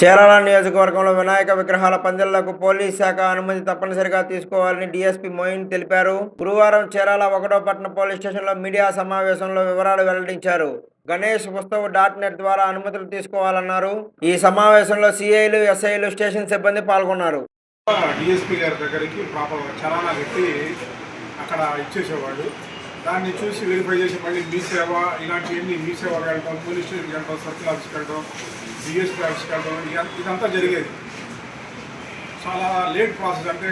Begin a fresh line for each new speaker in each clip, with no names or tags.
చీరాల నియోజకవర్గంలో వినాయక విగ్రహాల పందిళ్ళకు పోలీస్ శాఖ అనుమతి తప్పనిసరిగా తీసుకోవాలని డీఎస్పీ మోయిన్ తెలిపారు. గురువారం చీరాల ఒకటో పట్టణ పోలీస్ స్టేషన్లో మీడియా సమావేశంలో వివరాలు వెల్లడించారు. గణేష్ ఉత్సవ్ డాట్ నెట్ ద్వారా అనుమతులు తీసుకోవాలన్నారు. ఈ సమావేశంలో సిఐలు ఎస్ఐలు స్టేషన్ సిబ్బంది పాల్గొన్నారు.
డీఎస్పీ గారి దగ్గరికి ప్రాపర్ చలానా పెట్టి అక్కడ ఇచ్చేసేవాడు. దాన్ని చూసి వెరిఫై చేసి మళ్ళీ మీ సేవ ఇలాంటివన్నీ మీ సేవ వెళ్ళడం పోలీస్ స్టేషన్కి వెళ్ళడం సర్కిల్ ఆఫీస్కి వెళ్ళడం డిఎస్పీ ఆఫీస్కి వెళ్ళడం ఇదంతా- ఇదంతా జరిగేది. చాలా లేట్ ప్రాసెస్ అంటే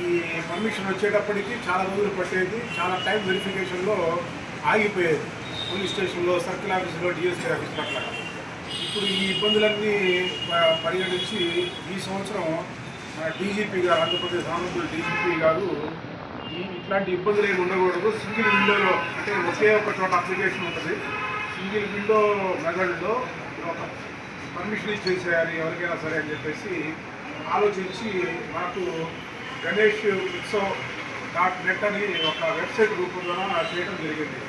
ఈ పర్మిషన్ వచ్చేటప్పటికి చాలా రోజులు పట్టేది చాలా టైం వెరిఫికేషన్లో ఆగిపోయేది. పోలీస్ స్టేషన్లో సర్కిల్ ఆఫీస్లో డిఎస్పీ ఆఫీస్లో అట్లా. ఇప్పుడు ఈ ఇబ్బందులన్నీ పరిగణించి ఈ సంవత్సరం డీజీపీ గారు ఆంధ్రప్రదేశ్ ఆంధ్రప్రదేశ్ డీజీపీ గారు ఇట్లాంటి ఇబ్బందులు ఏమి ఉండకూడదు. సింగిల్ విండోలో అంటే ఒకే ఒక చోట అప్లికేషన్ ఉంటుంది. సింగిల్ విండో మెథడ్లో ఒక పర్మిషన్ ఇచ్చేసేయాలి ఎవరికైనా సరే అని చెప్పేసి ఆలోచించి నాకు గణేష్ ఉత్సవ్ డాట్ నెట్ అని ఒక వెబ్సైట్ రూపంలో చేయడం జరిగింది.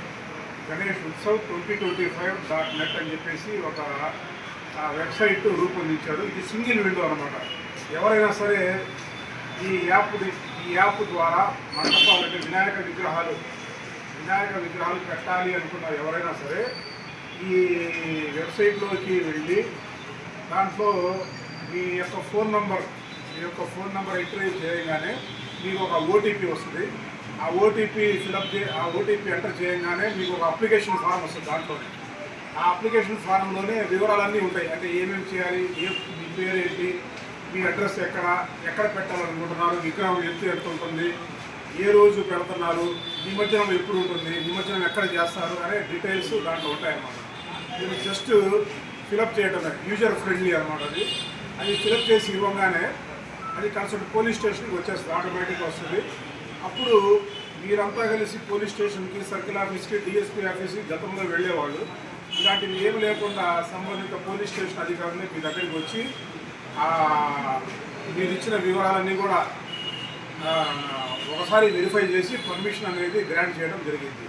Ganesh Utsav twenty twenty five dot net అని చెప్పేసి ఒక ఆ, వెబ్సైట్ రూపొందించాడు ఇది సింగిల్ విండో అనమాట ఎవరైనా సరే ఈ యాప్ ఈ యాప్ ద్వారా మండపాలు అంటే వినాయక విగ్రహాలు వినాయక విగ్రహాలు పెట్టాలి అనుకున్న ఎవరైనా సరే ఈ వెబ్సైట్లోకి వెళ్ళి దాంట్లో మీ యొక్క ఫోన్ నంబర్ మీ యొక్క ఫోన్ నంబర్ ఎంట్రీ చేయగానే మీకు ఒక ఓటీపీ వస్తుంది. ఆ ఓటీపీ ఫిలప్ చే ఆ ఓటీపీ ఎంటర్ చేయగానే మీకు ఒక అప్లికేషన్ ఫామ్ వస్తుంది దాంట్లోనే. ఆ అప్లికేషన్ ఫారంలోనే వివరాలన్నీ ఉంటాయి. అంటే ఏమేమి చేయాలి ఏ మీ పేరు ఏంటి మీ అడ్రస్ ఎక్కడ ఎక్కడ పెట్టాలనుకుంటున్నారు విగ్రహం ఎత్తు ఎంత ఉంటుంది ఏ రోజు పెడుతున్నారు నిమజ్జనం ఎప్పుడు ఉంటుంది నిమజ్జనం ఎక్కడ చేస్తారు అనే డీటెయిల్స్ దాంట్లో ఉంటాయన్నమాట. మీరు జస్ట్ ఫిలప్ చేయటం యూజర్ ఫ్రెండ్లీ అనమాట అది. అది ఫిలప్ చేసి ఇవ్వగానే అది కన్సల్ట్ పోలీస్ స్టేషన్కి వచ్చేస్తుంది ఆటోమేటిక్గా వస్తుంది. అప్పుడు మీరంతా కలిసి పోలీస్ స్టేషన్కి సర్కిల్ ఆఫీస్కి డిఎస్పీ ఆఫీస్కి గతంలో వెళ్ళేవాళ్ళు. ఇలాంటివి ఏమి లేకుండా సంబంధిత పోలీస్ స్టేషన్ అధికారులు మీ దగ్గరికి వచ్చి మీరు ఇచ్చిన వివరాలన్నీ కూడా ఒకసారి వెరిఫై చేసి పర్మిషన్ అనేది గ్రాంట్ చేయడం జరిగింది.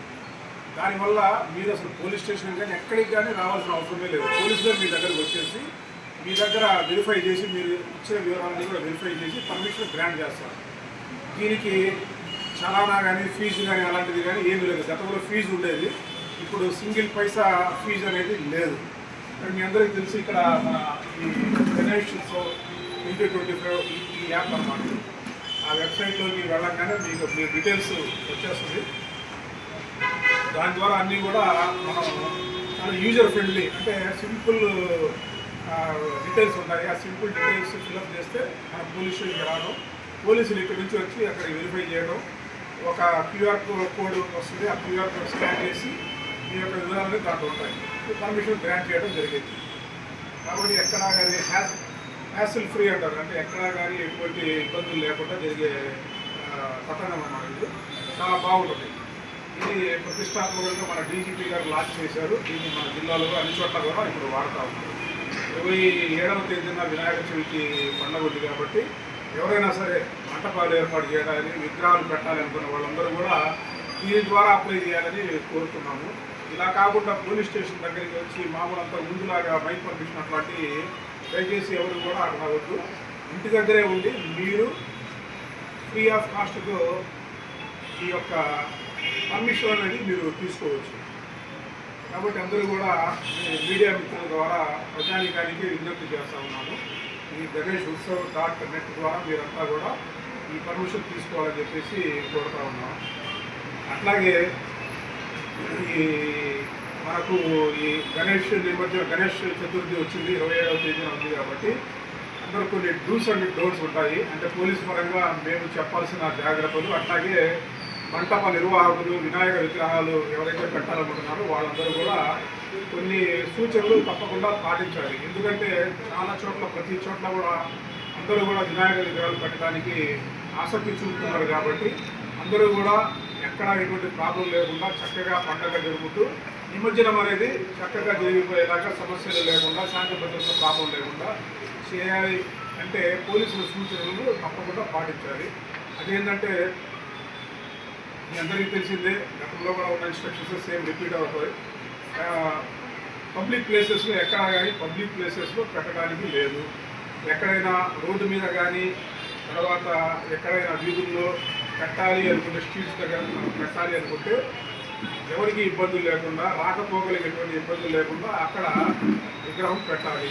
దానివల్ల మీరు అసలు పోలీస్ స్టేషన్ కానీ ఎక్కడికి కానీ రావాల్సిన అవసరమే లేదు. పోలీసులు మీ దగ్గరకు వచ్చేసి మీ దగ్గర వెరిఫై చేసి మీరు ఇచ్చిన వివరాలన్నీ కూడా వెరిఫై చేసి పర్మిషన్ గ్రాంట్ చేస్తారు. దీనికి చలానా కానీ ఫీజు కానీ అలాంటిది కానీ ఏమీ లేదు. గతంలో ఫీజు ఉండేది. ఇప్పుడు సింగిల్ పైసా ఫీజు అనేది లేదు. మీ అందరికీ తెలిసి ఇక్కడ మన ఈ ట్వంటీ ఫోర్ ఫైవ్ ఈ యాప్ అన్నమాట. ఆ వెబ్సైట్లోకి వెళ్ళగానే మీకు మీ డీటెయిల్స్ వచ్చేస్తుంది. దాని ద్వారా అన్నీ కూడా మనం చాలా యూజర్ ఫ్రెండ్లీ అంటే సింపుల్ డీటెయిల్స్ ఉంటాయి. ఆ సింపుల్ డీటెయిల్స్ ఫిల్అప్ చేస్తే మన పోలీసులు స్టేషన్కి రావడం పోలీసులు ఇక్కడి నుంచి వచ్చి అక్కడ వెరిఫై చేయడం ఒక క్యూఆర్ కోడ్ వస్తుంది. ఆ క్యూఆర్ కోడ్ స్కాన్ చేసి మీ యొక్క వివరాలని దాంట్లో ఉంటాయి. పర్మిషన్ గ్రాంట్ చేయడం జరిగింది. కాబట్టి ఎక్కడా కానీ హ్యాస్ హ్యాసిల్ ఫ్రీ అంటారు. అంటే ఎక్కడా కానీ ఎటువంటి ఇబ్బందులు లేకుండా జరిగే పట్టణం అన్నమాట ఇది. చాలా బాగుంటుంది. ఇది ప్రతిష్టాత్మకంగా మన డీజీపీ గారు లాంచ్ చేశారు. దీన్ని మన జిల్లాలో అన్ని చోట్ల కూడా ఇప్పుడు వాడుతూ ఉంటారు ఇరవై ఏడవ తేదీన వినాయక చవితి పండుగ ఉంది కాబట్టి ఎవరైనా సరే మంటపాలు ఏర్పాటు చేయడానికి విగ్రహాలు పెట్టాలనుకున్న వాళ్ళందరూ కూడా దీని ద్వారా అప్లై చేయాలని కోరుతున్నాము. ఇలా కాకుండా పోలీస్ స్టేషన్ దగ్గరికి వచ్చి మామూలంతా ముందులాగా బైక్ పర్మిషన్ అట్లాంటి దయచేసి ఎవరు కూడా అక్కడ ఇంటి దగ్గరే ఉండి మీరు ఫ్రీ ఆఫ్ కాస్ట్తో ఈ యొక్క పర్మిషన్ అనేది మీరు తీసుకోవచ్చు. కాబట్టి అందరూ కూడా మీడియా మిత్రుల ద్వారా ప్రజానికానికి విజ్ఞప్తి చేస్తూ ఉన్నాము. ఈ గణేష్ ఉత్సవ్ డాట్ నెట్ ద్వారా మీరంతా కూడా ఈ పర్మిషన్ తీసుకోవాలని చెప్పేసి కోరుతా ఉన్నాం అట్లాగే ఈ మనకు ఈ గణేష్ నిమజ్జనం గణేష్ చతుర్థి వచ్చింది ఇరవై ఏడవ తేదీన ఉంది కాబట్టి అందరూ కొన్ని డూస్ అండ్ డోన్స్ ఉంటాయి. అంటే పోలీస్ పరంగా మేము చెప్పాల్సిన జాగ్రత్తలు అట్లాగే మంటప నిర్వాహకులు వినాయక విగ్రహాలు ఎవరైతే పెట్టాలనుకుంటున్నారో వాళ్ళందరూ కూడా కొన్ని సూచనలు తప్పకుండా పాటించాలి. ఎందుకంటే చాలా చోట్ల ప్రతి చోట్ల కూడా అందరూ కూడా వినాయక విగ్రహాలు పెట్టడానికి ఆసక్తి చూపుతున్నారు కాబట్టి అందరూ కూడా ఎక్కడ ఎటువంటి ప్రాబ్లం లేకుండా చక్కగా పండగ జరుగుతూ నిమజ్జనం అనేది చక్కగా జరిగిపోయేలాగా సమస్యలు లేకుండా శాంతి భద్రత ప్రాబ్లం లేకుండా చేయాలి అంటే పోలీసుల సూచనలు తప్పకుండా పాటించాలి. అదేంటంటే మీ అందరికీ తెలిసిందే గతంలో కూడా ఉన్న ఇన్స్ట్రక్షన్స్ సేమ్ రిపీట్ అవుతాయి. పబ్లిక్ ప్లేసెస్లో ఎక్కడ కానీ పబ్లిక్ ప్లేసెస్లో పెట్టడానికి లేదు. ఎక్కడైనా రోడ్డు మీద కానీ తర్వాత ఎక్కడైనా వీధుల్లో పెట్టాలి అనుకుంటే స్ట్రీట్స్ దగ్గర మనం పెట్టాలి అనుకుంటే ఎవరికి ఇబ్బందులు లేకుండా రాకపోకలకి ఎటువంటి ఇబ్బందులు లేకుండా అక్కడ విగ్రహం పెట్టాలి.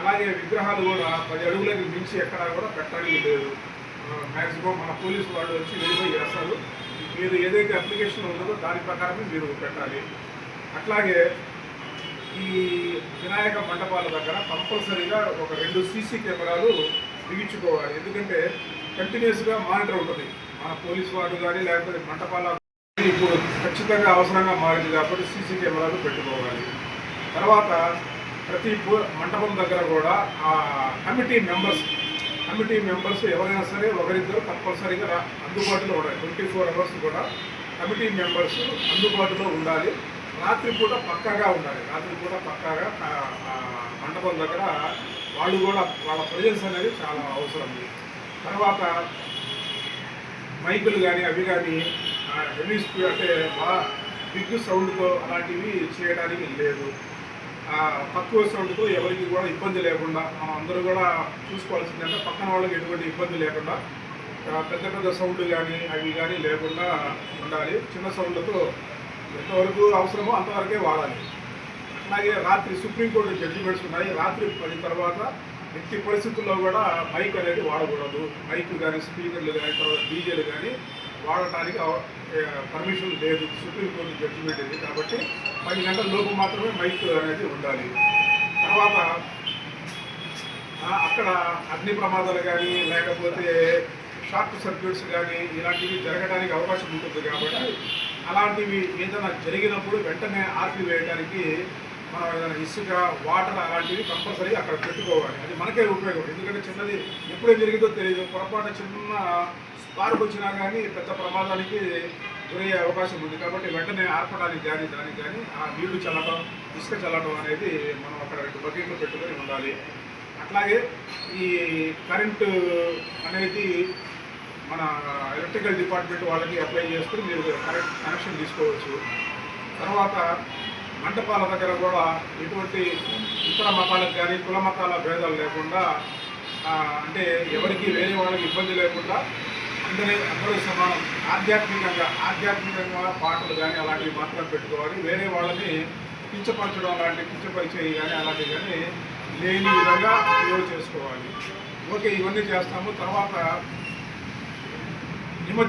అలాగే విగ్రహాలు కూడా పది అడుగులకి మించి ఎక్కడా కూడా పెట్టడానికి లేదు. మ్యాక్సిమం మన పోలీసు వాళ్ళు వచ్చి వెరిఫై చేస్తారు. మీరు ఏదైతే అప్లికేషన్ ఉందో దాని ప్రకారమే మీరు పెట్టాలి. అట్లాగే ఈ వినాయక మండపాల దగ్గర కంపల్సరీగా ఒక రెండు సీసీ కెమెరాలు బిగించుకోవాలి. ఎందుకంటే కంటిన్యూస్గా మానిటర్ ఉంటుంది. మన పోలీస్ వాడు కానీ లేకపోతే మంటపాల ఇప్పుడు ఖచ్చితంగా అవసరంగా మారింది కాబట్టి సీసీ కెమెరాలు పెట్టుకోవాలి. తర్వాత ప్రతి మంటపం దగ్గర కూడా ఆ కమిటీ మెంబర్స్ కమిటీ మెంబర్స్ ఎవరైనా సరే ఒకరిద్దరు తప్పనిసరిగా అందుబాటులో ఉండాలి. ట్వంటీ ఫోర్ అవర్స్ కూడా కమిటీ మెంబర్స్ అందుబాటులో ఉండాలి. రాత్రి పూట పక్కాగా ఉండాలి. రాత్రి పూట పక్కాగా మండపం దగ్గర వాళ్ళు కూడా వాళ్ళ ప్రజెన్స్ అనేది చాలా అవసరం. తర్వాత మైకులు కానీ అవి కానీ హెవీ స్పీడ్ అంటే బాగా బిగ్ సౌండ్తో అలాంటివి చేయడానికి లేదు. తక్కువ సౌండ్తో ఎవరికి కూడా ఇబ్బంది లేకుండా మనం అందరూ కూడా చూసుకోవాల్సిందంటే పక్కన వాళ్ళకి ఎటువంటి ఇబ్బంది లేకుండా పెద్ద పెద్ద సౌండ్ కానీ అవి కానీ లేకుండా ఉండాలి. చిన్న సౌండ్లతో ఎంతవరకు అవసరమో అంతవరకే వాడాలి. అలాగే రాత్రి సుప్రీంకోర్టు జడ్జిమెంట్స్ ఉన్నాయి. రాత్రి పది తర్వాత ఎట్టి పరిస్థితుల్లో కూడా మైక్ అనేది వాడకూడదు. మైక్ కానీ స్పీకర్లు కానీ తర్వాత డీజేలు కానీ వాడటానికి పర్మిషన్ లేదు. సుప్రీంకోర్టు జడ్జిమెంట్ ఇది కాబట్టి పది గంటల లోపు మాత్రమే మైక్ అనేది ఉండాలి. తర్వాత అక్కడ అగ్ని ప్రమాదాలు కానీ లేకపోతే షార్ట్ సర్క్యూట్స్ కానీ ఇలాంటివి జరగడానికి అవకాశం ఉంటుంది కాబట్టి అలాంటివి ఏదైనా జరిగినప్పుడు వెంటనే ఆర్పివేయడానికి మనం ఏదైనా ఇసుక వాటర్ అలాంటివి కంపల్సరీ అక్కడ పెట్టుకోవాలి. అది మనకే ఉపయోగం. ఎందుకంటే చిన్నది ఎప్పుడే జరిగిందో తెలియదు పొరపాటు చిన్న స్పార్క్ వచ్చినా కానీ పెద్ద ప్రమాదానికి గురయ్యే అవకాశం ఉంది. కాబట్టి వెంటనే ఆర్పడానికి కానీ దానికి కానీ ఆ నీళ్ళు చల్లడం ఇసుక చల్లడం అనేది మనం అక్కడ రెండు బకెట్లు పెట్టుకొని ఉండాలి. అట్లాగే ఈ కరెంటు అనేది మన ఎలక్ట్రికల్ డిపార్ట్మెంట్ వాళ్ళకి అప్లై చేసుకుని మీరు కరెంట్ కనెక్షన్ తీసుకోవచ్చు. తర్వాత మంటపాల దగ్గర కూడా ఎటువంటి ఇతర మతాలకు కానీ కుల మతాల భేదాలు లేకుండా అంటే ఎవరికి వేరే వాళ్ళకి ఇబ్బంది లేకుండా అందరి అందరూ సమానం. ఆధ్యాత్మికంగా ఆధ్యాత్మికంగా పాటలు కానీ అలాంటివి మాత్రం పెట్టుకోవాలి. వేరే వాళ్ళని కించపరచడం అలాంటి కించపరిచేవి కానీ అలాంటివి కానీ లేని విధంగా సేవ్ చేసుకోవాలి. ఓకే ఇవన్నీ చేస్తాము. తర్వాత నిమజ్జనం